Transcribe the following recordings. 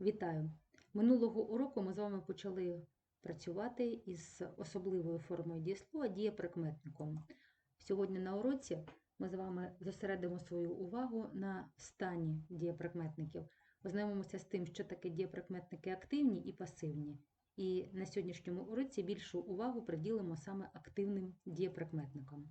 Вітаю! Минулого уроку ми з вами почали працювати із особливою формою дієслова дієприкметником. Сьогодні на уроці ми з вами зосередимо свою увагу на стані дієприкметників. Ознайомимося з тим, що таке дієприкметники активні і пасивні. І на сьогоднішньому уроці більшу увагу приділимо саме активним дієприкметникам.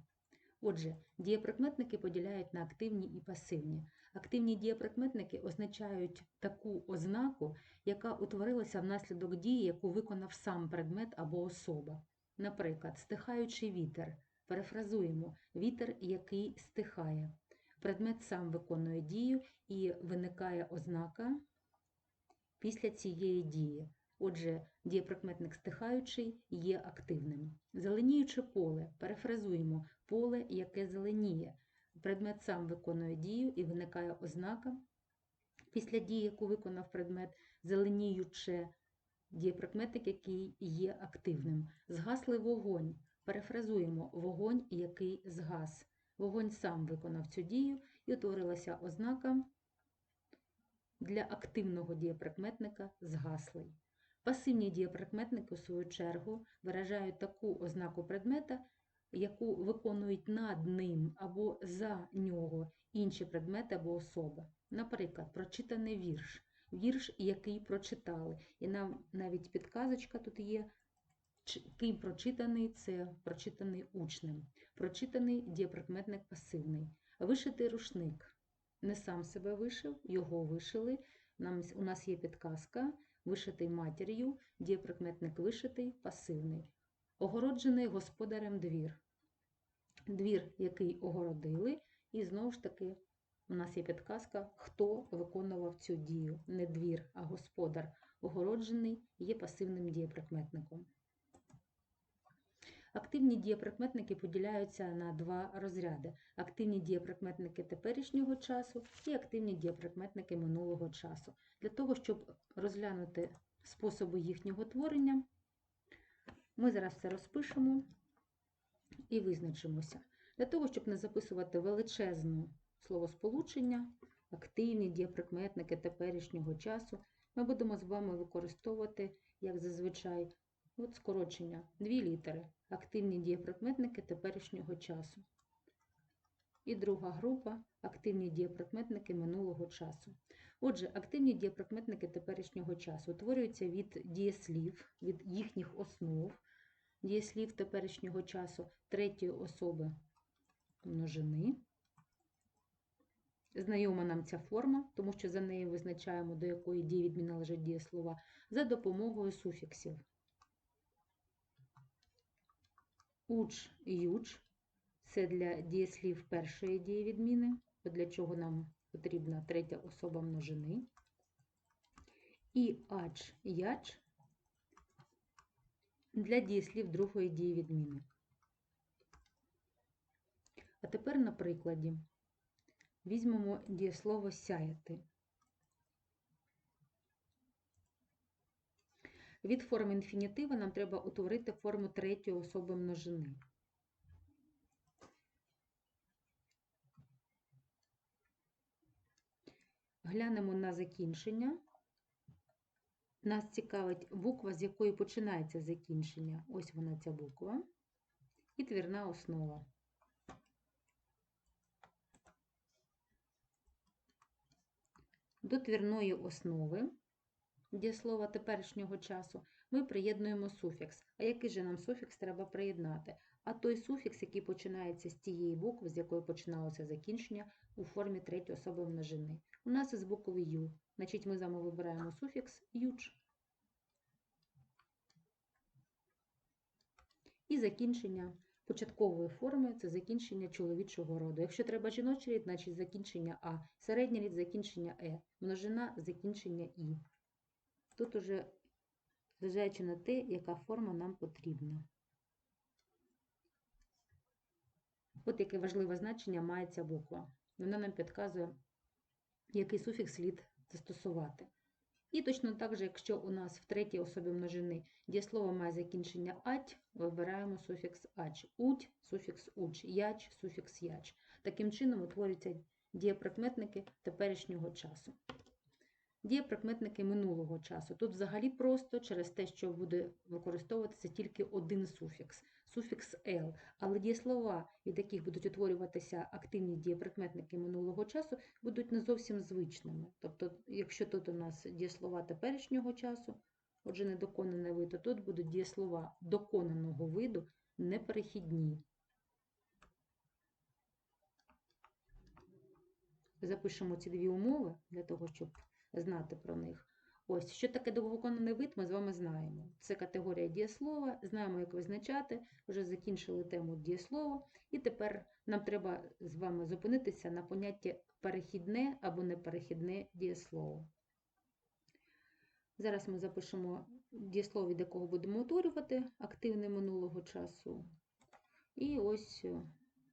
Отже, дієприкметники поділяють на активні і пасивні. Активні дієприкметники означають таку ознаку, яка утворилася внаслідок дії, яку виконав сам предмет або особа. Наприклад, стихаючий вітер. Перефразуємо вітер, який стихає. Предмет сам виконує дію і виникає ознака після цієї дії. Отже, дієприкметник стихаючий є активним. Зеленіюче поле. Перефразуємо поле, яке зеленіє. Предмет сам виконує дію і виникає ознака. Після дії, яку виконав предмет, зеленіюче дієприкметник, який є активним. Згаслий вогонь. Перефразуємо вогонь, який згас. Вогонь сам виконав цю дію і утворилася ознака для активного дієприкметника згаслий. Пасивні дієприкметники, у свою чергу, виражають таку ознаку предмета, яку виконують над ним або за нього інші предмети або особи. Наприклад, прочитаний вірш, вірш, який прочитали. І нам навіть підказочка тут є, ким прочитаний це прочитаний учнем. Прочитаний дієприкметник пасивний. Вишитий рушник. Не сам себе вишив, його вишили. Нам, у нас є підказка, вишитий матір'ю, дієприкметник вишитий, пасивний. Огороджений господарем двір. Двір, який огородили, і знову ж таки у нас є підказка, хто виконував цю дію. Не двір, а господар. Огороджений є пасивним дієприкметником. Активні дієприкметники поділяються на два розряди: активні дієприкметники теперішнього часу і активні дієприкметники минулого часу. Для того, щоб розглянути способи їхнього творення, ми зараз це розпишемо і визначимося. Для того, щоб не записувати величезне словосполучення, активні дієприкметники теперішнього часу, ми будемо з вами використовувати, як зазвичай, от скорочення, дві літери, активні дієприкметники теперішнього часу. І друга група активні дієприкметники минулого часу. Отже, активні дієприкметники теперішнього часу утворюються від дієслів, від їхніх основ, дієслів теперішнього часу третьої особи множини. Знайома нам ця форма, тому що за нею визначаємо, до якої дії відмін належать дієслова, за допомогою суфіксів. Уч юч це для дієслів першої дії відміни, для чого нам потрібна третя особа множини. І ач яч для дієслів другої дії відміни. А тепер на прикладі візьмемо дієслово сяяти. Від форми інфінітива нам треба утворити форму третьої особи множини. Глянемо на закінчення. Нас цікавить буква, з якої починається закінчення. Ось вона ця буква. І твірна основа. До твірної основи дієслова теперішнього часу ми приєднуємо суфікс. А який же нам суфікс треба приєднати? А той суфікс, який починається з тієї букви, з якої починалося закінчення у формі третьої особи множини. У нас із букви Ю. Значить, ми з вами вибираємо суфікс юч. І закінчення початкової форми це закінчення чоловічого роду. Якщо треба жіночий рід, значить закінчення А, середній рід закінчення Е, множина закінчення І. Тут уже, зважаючи на те, яка форма нам потрібна. От яке важливе значення має ця буква. Вона нам підказує, який суфікс слід застосувати. І точно так же, якщо у нас в третій особі множини дієслово має закінчення ать, вибираємо суфікс ач, уть, суфікс уч, яч, суфікс яч. Таким чином утворюються дієприкметники теперішнього часу. Дієприкметники минулого часу. Тут взагалі просто через те, що буде використовуватися тільки один суфікс суфікс «л», але дієслова, від яких будуть утворюватися активні дієприкметники минулого часу, будуть не зовсім звичними. Тобто, якщо тут у нас дієслова теперішнього часу, отже, недоконаний вид, то тут будуть дієслова доконаного виду неперехідні. Запишемо ці дві умови для того, щоб знати про них. Ось, що таке довгоконаний вид, ми з вами знаємо. Це категорія дієслова, знаємо, як визначати, вже закінчили тему дієслова, і тепер нам треба з вами зупинитися на понятті перехідне або неперехідне дієслово. Зараз ми запишемо дієслово, від якого будемо утворювати активне минулого часу. І ось е,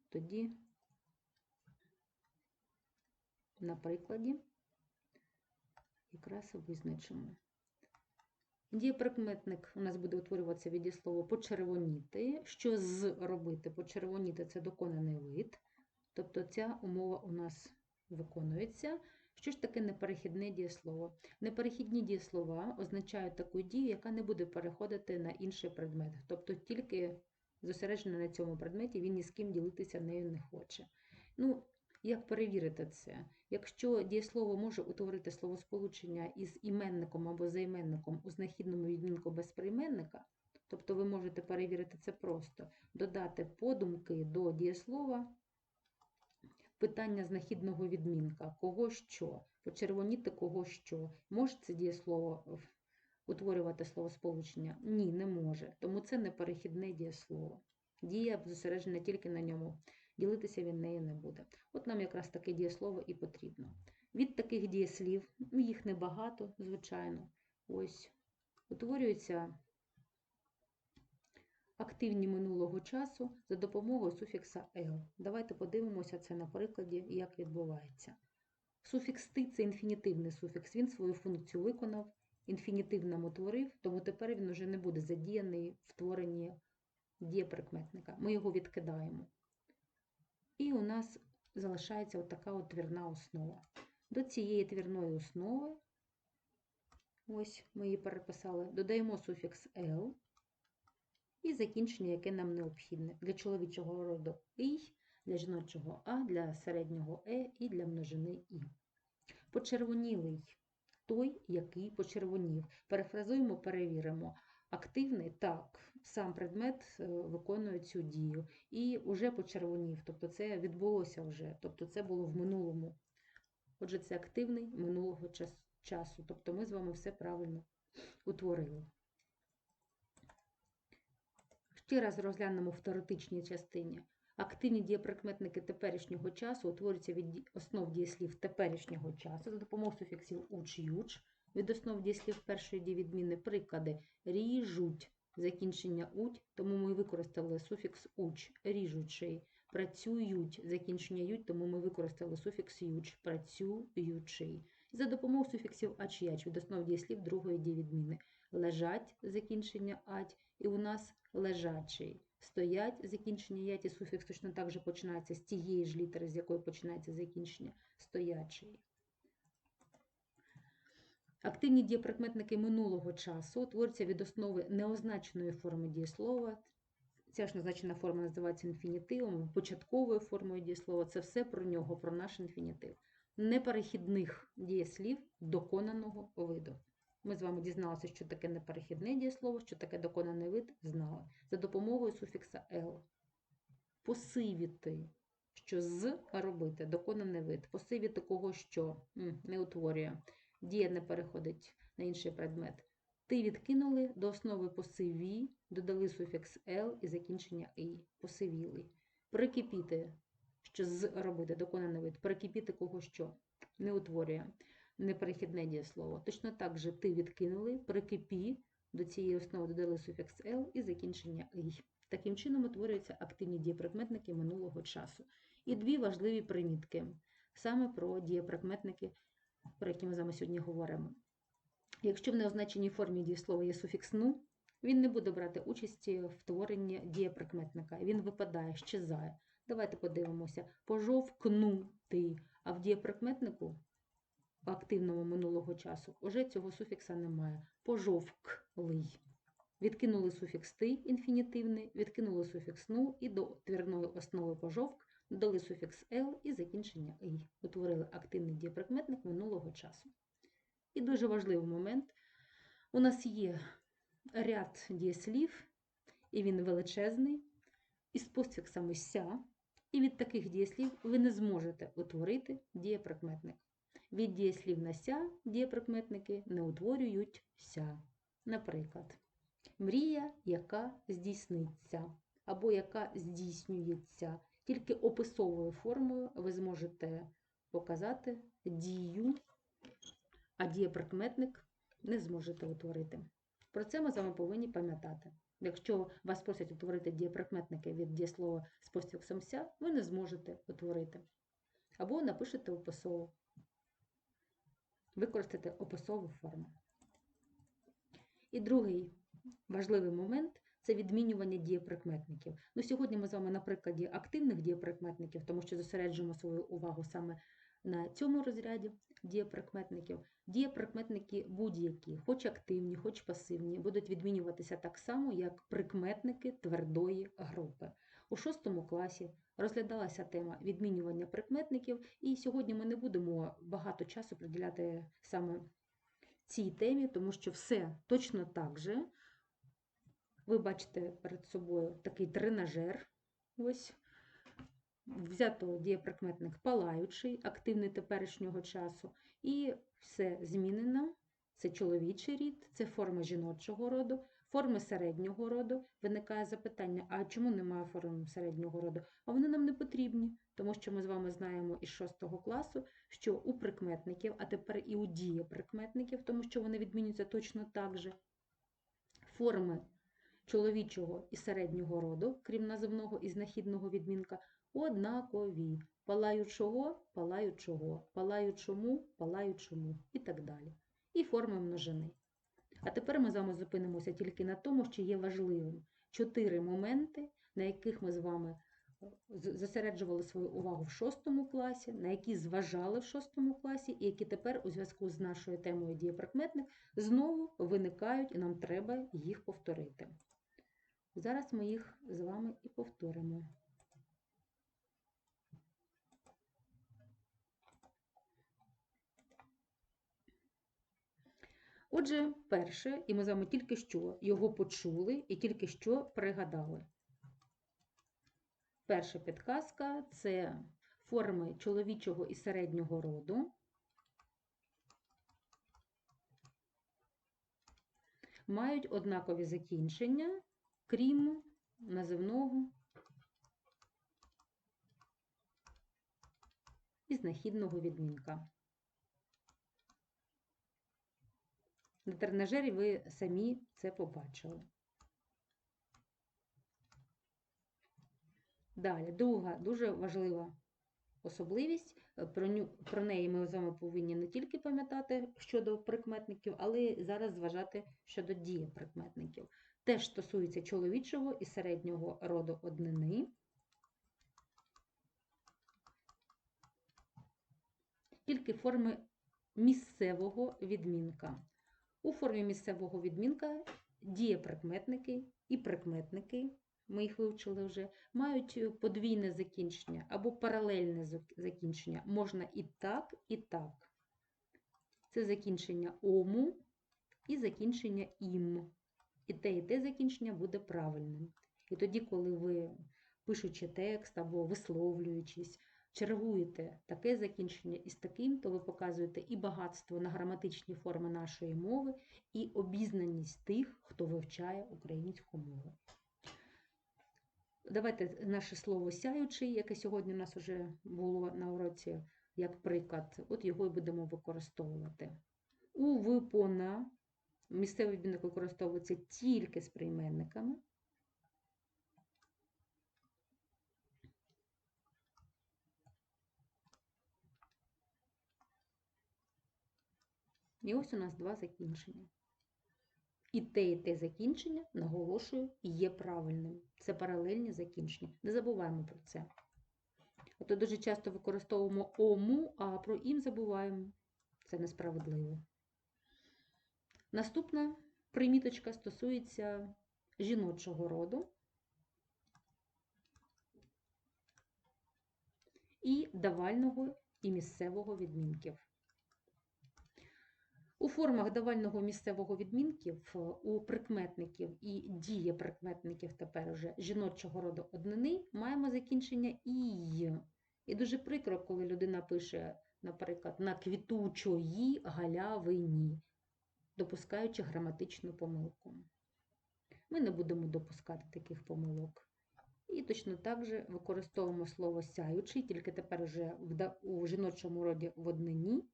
тоді, на прикладі якраз визначимо. Дієприкметник у нас буде утворюватися від дієслова почервоніти. Що з робити? Почервоніти це доконаний вид. Тобто ця умова у нас виконується. Що ж таке неперехідне дієслово? Неперехідні дієслова означають таку дію, яка не буде переходити на інший предмет. Тобто тільки зосереджена на цьому предметі, він ні з ким ділитися нею не хоче. Ну, як перевірити це? Якщо дієслово може утворити словосполучення із іменником або займенником у знахідному відмінку без прийменника, тобто ви можете перевірити це просто, додати подумки до дієслова питання знахідного відмінка, кого що, почервоніти кого що. Може це дієслово утворювати словосполучення? Ні, не може. Тому це неперехідне дієслово. Дія зосереджена тільки на ньому ділитися він нею не буде. От нам якраз таке дієслово і потрібно. Від таких дієслів, ну, їх небагато, звичайно, ось, утворюються активні минулого часу за допомогою суфікса «л». Давайте подивимося це на прикладі, як відбувається. Суфікс «ти» – це інфінітивний суфікс, він свою функцію виконав, інфінітив нам утворив, тому тепер він вже не буде задіяний в творенні дієприкметника. Ми його відкидаємо. І у нас залишається от така от твірна основа. До цієї твірної основи, ось ми її переписали, додаємо суфікс «л» і закінчення, яке нам необхідне. Для чоловічого роду «ій», для жіночого А, для середнього Е і для множини І. Почервонілий той, який почервонів. Перефразуємо, перевіримо. Активний так, сам предмет е, виконує цю дію і вже почервонів, тобто це відбулося вже, тобто це було в минулому. Отже, це активний минулого часу. Тобто ми з вами все правильно утворили. Ще раз розглянемо в теоретичній частині. Активні дієприкметники теперішнього часу утворюються від основ дієслів теперішнього часу за допомогою суфіксів уч юч. Від основ дієслів першої дієвідміни приклади ріжуть закінчення уть, тому ми використали суфікс уч ріжучий. Працюють закінчення ють, тому ми використали суфікс юч працюючий. За допомогою суфіксів ач яч від основ дієслів другої дієвідміни. Лежать закінчення ать, і у нас лежачий. Стоять закінчення ять і суфікс точно так же починається з тієї ж літери, з якої починається закінчення стоячий. Активні дієприкметники минулого часу утворюються від основи неозначеної форми дієслова. Ця ж незначена форма називається інфінітивом, початковою формою дієслова. Це все про нього, про наш інфінітив. Неперехідних дієслів доконаного виду. Ми з вами дізналися, що таке неперехідне дієслово, що таке доконаний вид, знали. За допомогою суфікса «л». Посивіти, що з робити, доконаний вид. Посивіти кого що не утворює. Дія не переходить на інший предмет. Ти відкинули до основи посиві, додали суфікс «л» і закінчення «і». Посивілий. Прикипіти, що з робити, доконаний вид. Прикипіти кого що не утворює неперехідне дієслово. Точно так же ти відкинули, прикипі, до цієї основи додали суфікс «л» і закінчення «й». Таким чином утворюються активні дієприкметники минулого часу. І дві важливі примітки саме про дієприкметники, про які ми з вами сьогодні говоримо. Якщо в неозначеній формі дієслова є суфікс «ну», він не буде брати участі в творенні дієприкметника. Він випадає, щезає. Давайте подивимося. Пожовкнути. А в дієприкметнику активного минулого часу, уже цього суфікса немає. Пожовклий. Відкинули суфікс ти інфінітивний, відкинули суфікс ну і до твірної основи пожовк додали суфікс «л» і закінчення «й». Утворили активний дієприкметник минулого часу. І дуже важливий момент. У нас є ряд дієслів, і він величезний, із постфіксами ся. І від таких дієслів ви не зможете утворити дієприкметник. Від дієслів на ся дієприкметники не утворюються. Наприклад, мрія, яка здійсниться, або яка здійснюється. Тільки описовою формою ви зможете показати дію, а дієприкметник не зможете утворити. Про це ми з вами повинні пам'ятати. Якщо вас просять утворити дієприкметники від дієслова з постфіксом ся, ви не зможете утворити. Або напишете описову. Використайте описову форму. І другий важливий момент це відмінювання дієприкметників. Ну, Сьогодні ми з вами на прикладі активних дієприкметників, тому що зосереджуємо свою увагу саме на цьому розряді дієприкметників. Дієприкметники будь-які, хоч активні, хоч пасивні, будуть відмінюватися так само, як прикметники твердої групи. У шостому класі розглядалася тема відмінювання прикметників, і сьогодні ми не будемо багато часу приділяти саме цій темі, тому що все точно так же. Ви бачите перед собою такий тренажер. Ось взято дієприкметник палаючий, активний теперішнього часу, і все змінено. Це чоловічий рід, це форми жіночого роду, форми середнього роду. Виникає запитання: а чому немає форм середнього роду? А вони нам не потрібні, тому що ми з вами знаємо із 6 класу, що у прикметників, а тепер і у дієприкметників, тому що вони відмінюються точно так же. Форми чоловічого і середнього роду, крім називного і знахідного відмінка, однакові. Палаючого, палаючого, палаючому, палаючому і так далі. І форми множини. А тепер ми з вами зупинимося тільки на тому, що є важливим. Чотири моменти, на яких ми з вами зосереджували свою увагу в шостому класі, на які зважали в шостому класі, і які тепер у зв'язку з нашою темою дієприкметник знову виникають, і нам треба їх повторити. Зараз ми їх з вами і повторимо. Отже, перше, і ми з вами тільки що його почули і тільки що пригадали. Перша підказка це форми чоловічого і середнього роду. Мають однакові закінчення, крім називного і знахідного відмінка. На тренажері ви самі це побачили. Далі, друга дуже важлива особливість. Про, про неї ми з вами повинні не тільки пам'ятати щодо прикметників, але й зараз зважати щодо дієприкметників. Теж стосується чоловічого і середнього роду однини. Тільки форми місцевого відмінка. У формі місцевого відмінка дієприкметники і прикметники, ми їх вивчили вже, мають подвійне закінчення або паралельне закінчення. Можна і так, і так. Це закінчення ому і закінчення ім. І те, і те закінчення буде правильним. І тоді, коли ви пишучи текст або висловлюючись, чергуєте таке закінчення із таким, то ви показуєте і багатство на граматичні форми нашої мови, і обізнаність тих, хто вивчає українську мову. Давайте наше слово сяючий, яке сьогодні у нас вже було на уроці, як приклад, от його і будемо використовувати. У випона місцевий відмінок використовується тільки з прийменниками. І ось у нас два закінчення. І те, і те закінчення, наголошую, є правильним. Це паралельні закінчення. Не забуваємо про це. А то дуже часто використовуємо ому, а про ім забуваємо. Це несправедливо. Наступна приміточка стосується жіночого роду і давального і місцевого відмінків. У формах давального місцевого відмінків е, у прикметників і дієприкметників тепер уже жіночого роду однини маємо закінчення «ій». І дуже прикро, коли людина пише, наприклад, на квітучої галявині, допускаючи граматичну помилку. Ми не будемо допускати таких помилок. І точно так же використовуємо слово сяючий, тільки тепер вже у жіночому роді в однині.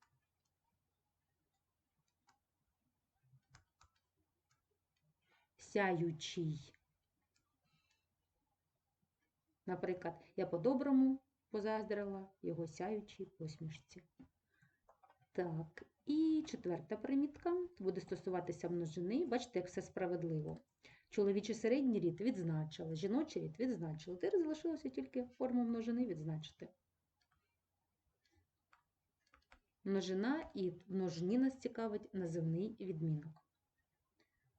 Сяючий. Наприклад, я по-доброму позаздрила його сяючій посмішці. Так, і четверта примітка буде стосуватися множини. Бачите, як все справедливо. Чоловічий середній рід відзначили, жіночий рід відзначили. Тепер залишилося тільки форму множини відзначити. Множина і множині нас цікавить називний відмінок.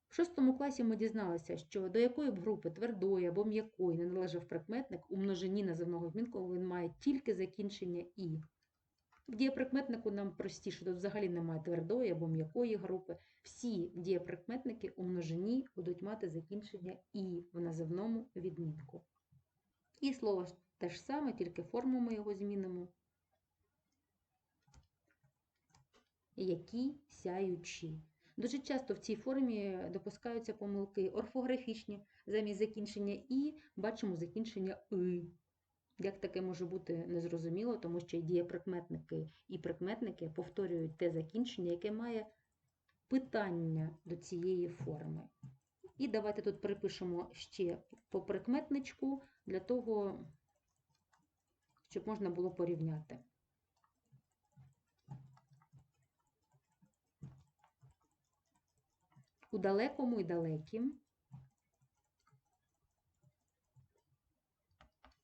В шостому класі ми дізналися, що до якої б групи твердої або м'якої не належав прикметник, у множині називного відмінку він має тільки закінчення і. В дієприкметнику нам простіше, тут взагалі немає твердої або м'якої групи. Всі дієприкметники у множині будуть мати закінчення і в називному відмінку. І слово те ж саме, тільки форму ми його змінимо. Які сяючі. Дуже часто в цій формі допускаються помилки орфографічні. Замість закінчення і бачимо закінчення и. Як таке може бути незрозуміло, тому що і дієприкметники і прикметники повторюють те закінчення, яке має питання до цієї форми. І давайте тут припишемо ще по прикметничку для того, щоб можна було порівняти. У далекому і далекім.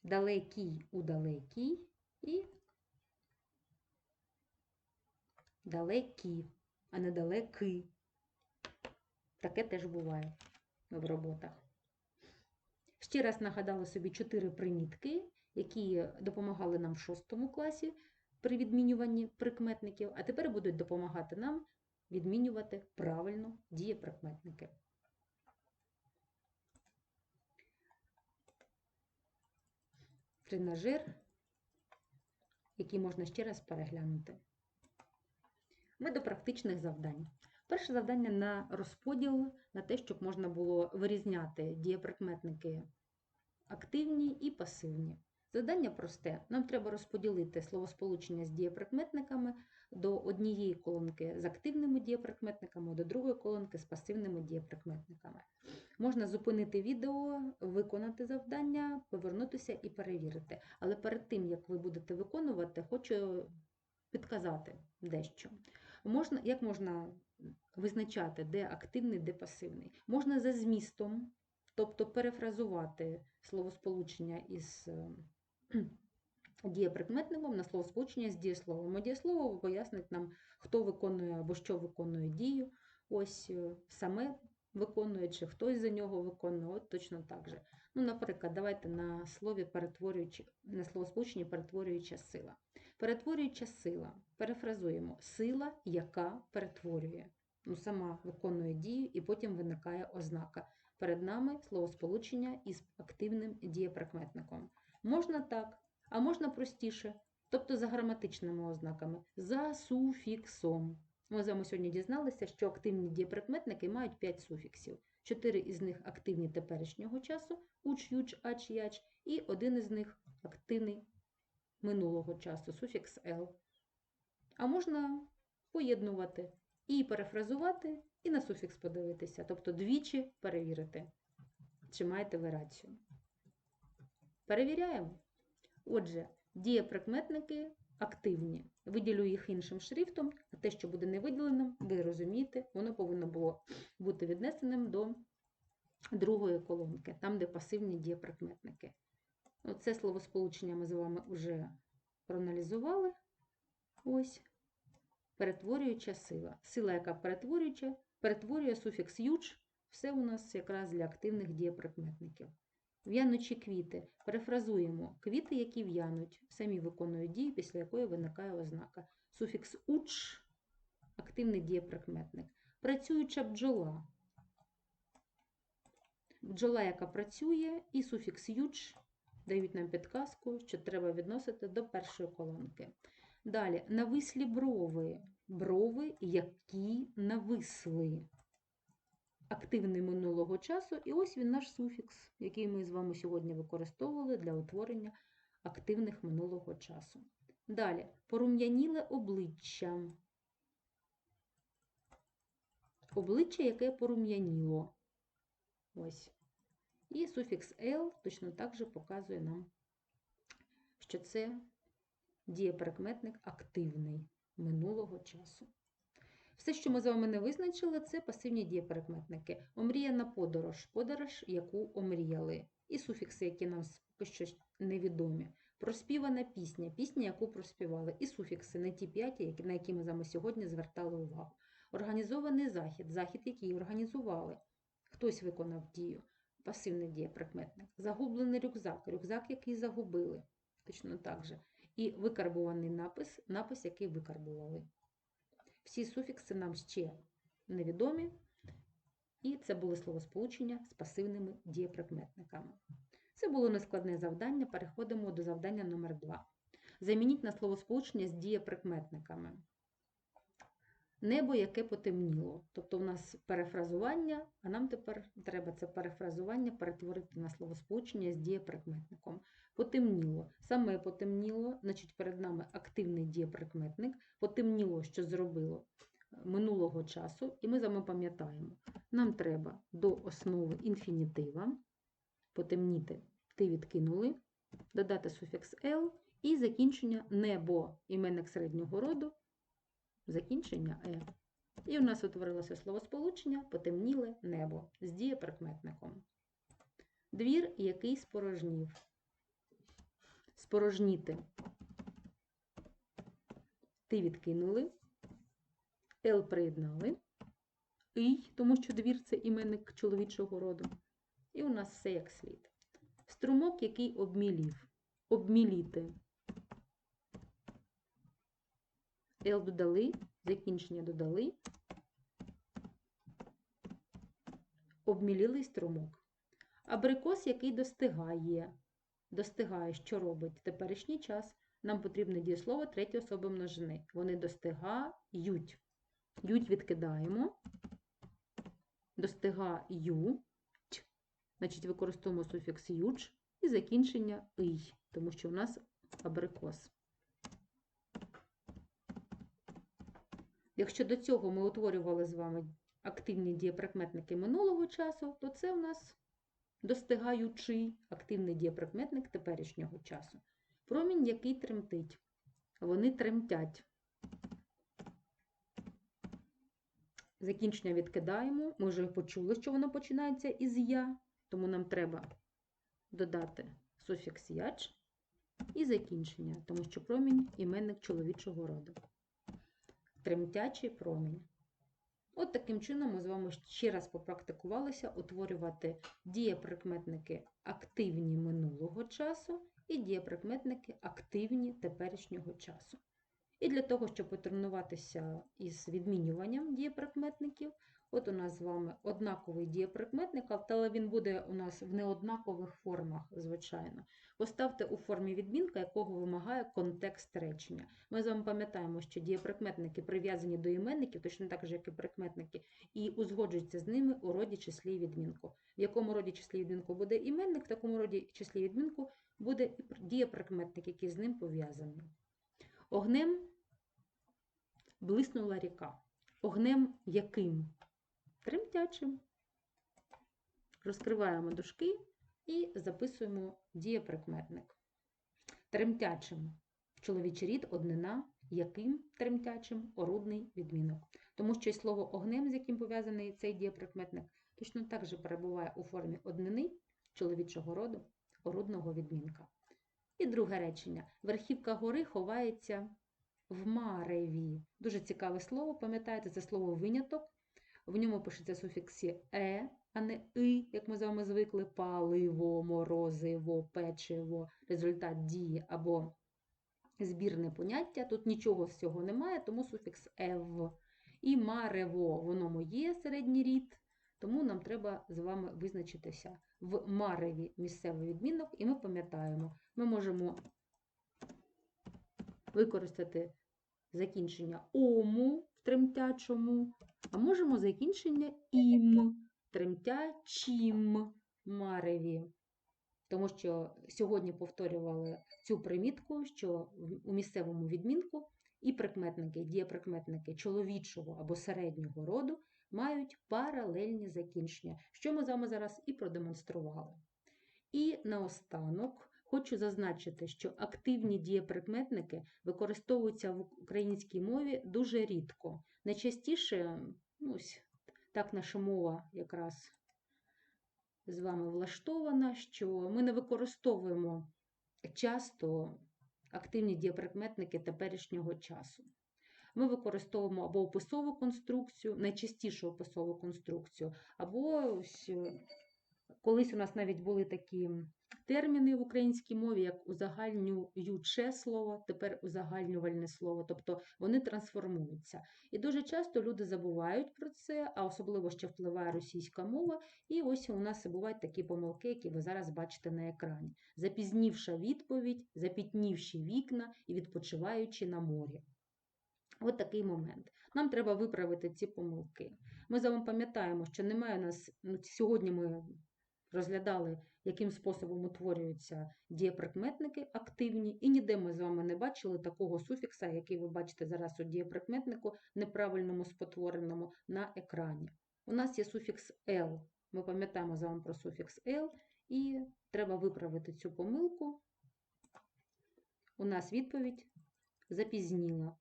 Далекий у далекій і далекі, а не далеки. Таке теж буває в роботах. Ще раз нагадала собі чотири примітки, які допомагали нам в шостому класі при відмінюванні прикметників, а тепер будуть допомагати нам відмінювати правильно дієприкметники. Тренажер, який можна ще раз переглянути. Ми до практичних завдань. Перше завдання на розподіл, на те, щоб можна було вирізняти дієприкметники активні і пасивні. Завдання просте. Нам треба розподілити словосполучення з дієприкметниками до однієї колонки з активними дієприкметниками, до другої колонки з пасивними дієприкметниками. Можна зупинити відео, виконати завдання, повернутися і перевірити. Але перед тим, як ви будете виконувати, хочу підказати дещо. Можна, Як можна визначати, де активний, де пасивний? Можна за змістом, тобто перефразувати словосполучення із дієприкметником на словосполучення з дієсловом. А дієслово пояснить нам, хто виконує або що виконує дію. Ось е, саме виконує, чи хтось за нього виконує, от точно так же. Ну, Наприклад, давайте на слові перетворюючи, на словосполученні перетворююча сила. Перетворююча сила. Перефразуємо сила, яка перетворює. Ну, Сама виконує дію і потім виникає ознака. Перед нами словосполучення із активним дієприкметником. Можна так, а можна простіше, тобто за граматичними ознаками, за суфіксом. Ми з вами сьогодні дізналися, що активні дієприкметники мають 5 суфіксів. Чотири із них активні теперішнього часу, уч, юч, ач, яч, і один із них активний минулого часу, суфікс L. А можна поєднувати і перефразувати, і на суфікс подивитися, тобто двічі перевірити, чи маєте ви рацію. Перевіряємо. Отже, дієприкметники активні. Виділю їх іншим шрифтом, а те, що буде не виділеним, ви розумієте, воно повинно було бути віднесеним до другої колонки, там, де пасивні дієприкметники. Це словосполучення ми з вами вже проаналізували. Ось. перетворююча сила. Сила, яка перетворююча, перетворює суфікс юч, все у нас якраз для активних дієприкметників. В'янучі квіти. Перефразуємо. Квіти, які в'януть, самі виконують дію, після якої виникає ознака. Суфікс уч активний дієприкметник. Працююча бджола. Бджола, яка працює, і суфікс юч дають нам підказку, що треба відносити до першої колонки. Далі, навислі брови. Брови, які нависли. Активний минулого часу, і ось він наш суфікс, який ми з вами сьогодні використовували для утворення активних минулого часу. Далі, порум'яніле обличчя. Обличчя, яке порум'яніло. Ось. І суфікс «л» точно так же показує нам, що це дієприкметник активний минулого часу. Все, що ми з вами не визначили, це пасивні дієприкметники. Омріяна подорож, подорож, яку омріяли. І суфікси, які нам поки що невідомі. Проспівана пісня, пісня, яку проспівали. І суфікси, не ті п'яті, на які ми з вами сьогодні звертали увагу. Організований захід, захід, який організували. Хтось виконав дію, пасивний дієприкметник. Загублений рюкзак, рюкзак, який загубили. Точно так же. І викарбуваний напис, напис, який викарбували. Всі суфікси нам ще невідомі, і це були словосполучення з пасивними дієприкметниками. Це було нескладне завдання. Переходимо до завдання номер 2. Замініть на словосполучення з дієприкметниками. Небо, яке потемніло. Тобто у нас перефразування, а нам тепер треба це перефразування перетворити на словосполучення з дієприкметником. Потемніло. Саме потемніло, значить, перед нами активний дієприкметник. Потемніло, що зробило минулого часу, і ми з вами пам'ятаємо, нам треба до основи інфінітива потемніти, ти відкинули, додати суфікс «л» і закінчення небо, іменник середнього роду, закінчення «е». І у нас утворилося словосполучення потемніле небо з дієприкметником. Двір, який спорожнів. Спорожніти. Ти відкинули, Л приєднали, «й», тому що двір це іменник чоловічого роду. І у нас все як слід. Струмок, який обмілів. Обміліти. Л додали, закінчення додали. Обмілілий струмок. Абрикос, який достигає. Достигає, що робить теперішній час. Нам потрібне дієслово третьої особи множини. Вони достигають. Ють відкидаємо. Достигаю. Значить, використовуємо суфікс юч і закінчення ий, тому що у нас абрикос. Якщо до цього ми утворювали з вами активні дієприкметники минулого часу, то це у нас достигаючий активний дієприкметник теперішнього часу. Промінь, який тремтить. Вони тремтять. Закінчення відкидаємо. Ми вже почули, що воно починається із я, тому нам треба додати суфікс яч і закінчення, тому що промінь іменник чоловічого роду. Тремтячий промінь. От таким чином ми з вами ще раз попрактикувалися утворювати дієприкметники активні минулого часу і дієприкметники активні теперішнього часу. І для того, щоб потренуватися із відмінюванням дієприкметників, от у нас з вами однаковий дієприкметник, але він буде у нас в неоднакових формах, звичайно. Поставте у формі відмінка, якого вимагає контекст речення. Ми з вами пам'ятаємо, що дієприкметники прив'язані до іменників, точно так же, як і прикметники, і узгоджуються з ними у роді числі відмінку. В якому роді числі відмінку буде іменник, в такому роді числі відмінку буде і дієприкметник, який з ним пов'язаний. Огнем блиснула ріка. Огнем яким? Тремтячим. Розкриваємо дужки і записуємо дієприкметник. Тремтячим чоловічий рід, однина, яким тремтячим орудний відмінок. Тому що й слово огнем, з яким пов'язаний цей дієприкметник, точно так же перебуває у формі однини чоловічого роду, орудного відмінка. І друге речення. Верхівка гори ховається в мареві. Дуже цікаве слово, пам'ятаєте, це слово виняток. В ньому пишеться суфікс е, а не и, як ми з вами звикли, паливо, морозиво, печиво, результат дії або збірне поняття. Тут нічого з цього немає, тому суфікс ев. І марево, воно моє середній рід, тому нам треба з вами визначитися в мареві місцевий відмінок, і ми пам'ятаємо, ми можемо використати закінчення ому тремтячому, а можемо закінчення ім, тремтячим мареві. Тому що сьогодні повторювали цю примітку, що у місцевому відмінку і прикметники, дієприкметники чоловічого або середнього роду мають паралельні закінчення, що ми з вами зараз і продемонстрували. І наостанок хочу зазначити, що активні дієприкметники використовуються в українській мові дуже рідко. Найчастіше, ну, ось так наша мова якраз з вами влаштована, що ми не використовуємо часто активні дієприкметники теперішнього часу. Ми використовуємо або описову конструкцію, найчастіше описову конструкцію, або ось, е, колись у нас навіть були такі терміни в українській мові, як узагальнююче слово, тепер узагальнювальне слово, тобто вони трансформуються. І дуже часто люди забувають про це, а особливо ще впливає російська мова. І ось у нас бувають такі помилки, які ви зараз бачите на екрані. Запізнівша відповідь, запітнівші вікна і відпочиваючи на морі. От такий момент. Нам треба виправити ці помилки. Ми з вами пам'ятаємо, що немає у нас, ну, сьогодні ми розглядали, яким способом утворюються дієприкметники активні, і ніде ми з вами не бачили такого суфікса, який ви бачите зараз у дієприкметнику, неправильному спотвореному на екрані. У нас є суфікс L. Ми пам'ятаємо з вами про суфікс L, і треба виправити цю помилку. У нас відповідь запізніла.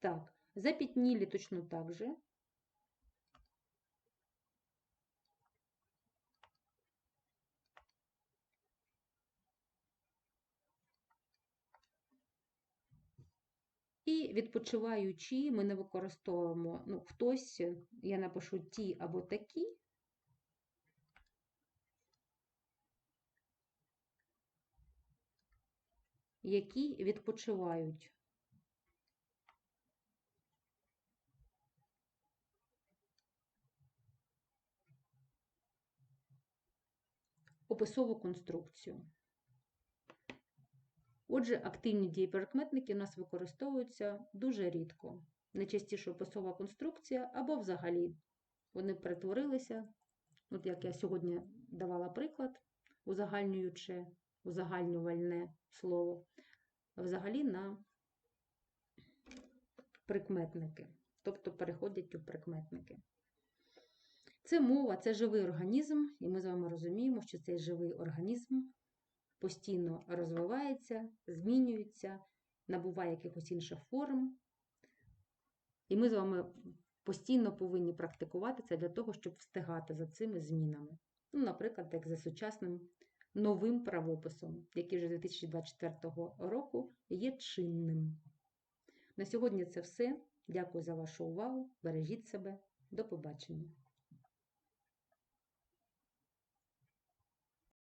Так, запятнили точно так же. І відпочиваючи, ми не використовуємо, ну, хтось, я напишу ті або такі. Які відпочивають. Описову конструкцію. Отже, активні дієприкметники у нас використовуються дуже рідко. Найчастіше описова конструкція або взагалі вони перетворилися, от як я сьогодні давала приклад, узагальнююче, узагальнювальне слово, взагалі на прикметники, тобто переходять у прикметники. Це мова, це живий організм, і ми з вами розуміємо, що цей живий організм постійно розвивається, змінюється, набуває якихось інших форм. І ми з вами постійно повинні практикувати це для того, щоб встигати за цими змінами. Ну, Наприклад, як за сучасним новим правописом, який вже 2024 року є чинним. На сьогодні це все. Дякую за вашу увагу. Бережіть себе. До побачення.